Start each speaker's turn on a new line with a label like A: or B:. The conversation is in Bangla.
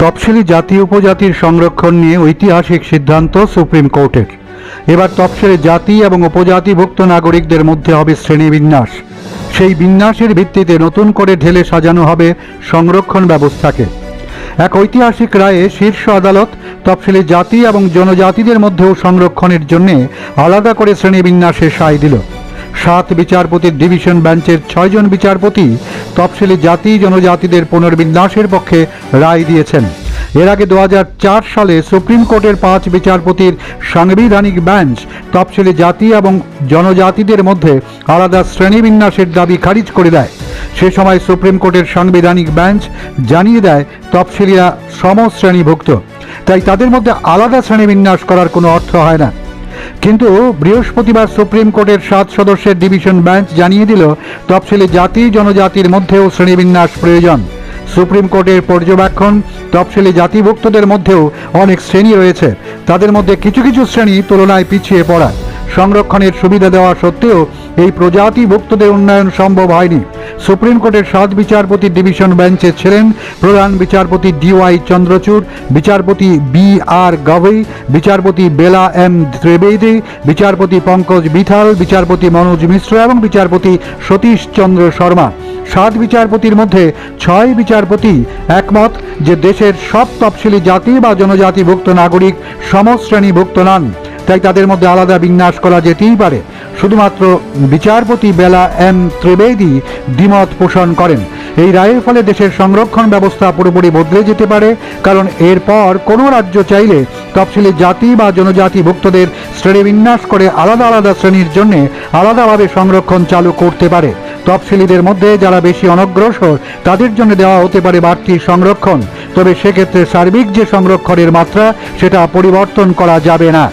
A: তফসিলি জাতি উপজাতির সংরক্ষণ নিয়ে ঐতিহাসিক সিদ্ধান্ত সুপ্রিম কোর্টের। এবার তফসিলি জাতি এবং উপজাতিভুক্ত নাগরিকদের মধ্যে হবে শ্রেণীবিন্যাস সেই বিন্যাসের ভিত্তিতে নতুন করে ঢেলে সাজানো হবে সংরক্ষণ ব্যবস্থাকে। এক ঐতিহাসিক রায়ে শীর্ষ আদালত তফসিলি জাতি এবং জনজাতিদের মধ্যেও সংরক্ষণের জন্য আলাদা করে শ্রেণীবিন্যাসে সায় দিল। সাত বিচারপতির ডিভিশন বেঞ্চের ছয়জন বিচারপতি তফসিলি জাতি, জনজাতিদের পুনর্বিন্যাসের পক্ষে রায় দিয়েছেন। এর আগে দু হাজার চার সালে সুপ্রিম কোর্টের পাঁচ বিচারপতির সাংবিধানিক বেঞ্চ তফসিলি জাতি এবং জনজাতিদের মধ্যে আলাদা শ্রেণীবিন্যাসের দাবি খারিজ করে দেয়। সে সময় সুপ্রিম কোর্টের সাংবিধানিক বেঞ্চ জানিয়ে দেয়, তফসিলিরা সমশ্রেণীভুক্ত তাই তাদের মধ্যে আলাদা শ্রেণীবিন্যাস করার কোনো অর্থ হয় না। কিন্তু বৃহস্পতিবার সুপ্রিম কোর্টের সাত সদস্যের ডিভিশন বেঞ্চ জানিয়ে দিল, তফসিলি জাতি জনজাতির মধ্যেও শ্রেণীবিন্যাস প্রয়োজন। সুপ্রিম কোর্টের পর্যবেক্ষণ, তফসিলি জাতিভুক্তদের মধ্যেও অনেক শ্রেণি রয়েছে। তাদের মধ্যে কিছু কিছু শ্রেণি তুলনায় পিছিয়ে পড়া সংরক্ষণের সুবিধা দেওয়া সত্ত্বেও এই প্রজাতিভুক্তদের উন্নয়ন সম্ভব হয়নি। সুপ্রিম কোর্টের সাত বিচারপতি ডিভিশন বেঞ্চে ছিলেন প্রধান বিচারপতি ডিওয়াই চন্দ্রচূড়, বিচারপতি বি আর গভৈ, বিচারপতি বেলা এম ত্রিবেদী, বিচারপতি পঙ্কজ বিথাল বিচারপতি মনোজ মিশ্র এবং বিচারপতি সতীশ চন্দ্র শর্মা। সাত বিচারপতির মধ্যে ছয় বিচারপতি একমত যে দেশের সব তফসিলি জাতি বা জনজাতিভুক্ত নাগরিক সমশ্রেণীভুক্ত নন। তাই তাদের মধ্যে আলাদা বিন্যাস করা যেতেই পারে। শুধুমাত্র বিচারপতি বেলা এম ত্রিবেদী দ্বিমত পোষণ করেন। এই রায়ের ফলে দেশের সংরক্ষণ ব্যবস্থা পুরোপুরি বদলে যেতে পারে, কারণ এরপর কোনো রাজ্য চাইলে তফসিলি জাতি বা জনজাতি জনজাতিভুক্তদের শ্রেণীবিন্যাস করে আলাদা আলাদা শ্রেণির জন্য আলাদাভাবে সংরক্ষণ চালু করতে পারে। তফসিলিদের মধ্যে যারা বেশি অনগ্রসর, তাদের জন্য দেওয়া হতে পারে বাড়তি সংরক্ষণ। তবে সেক্ষেত্রে সার্বিক যে সংরক্ষণের মাত্রা, সেটা পরিবর্তন করা যাবে না।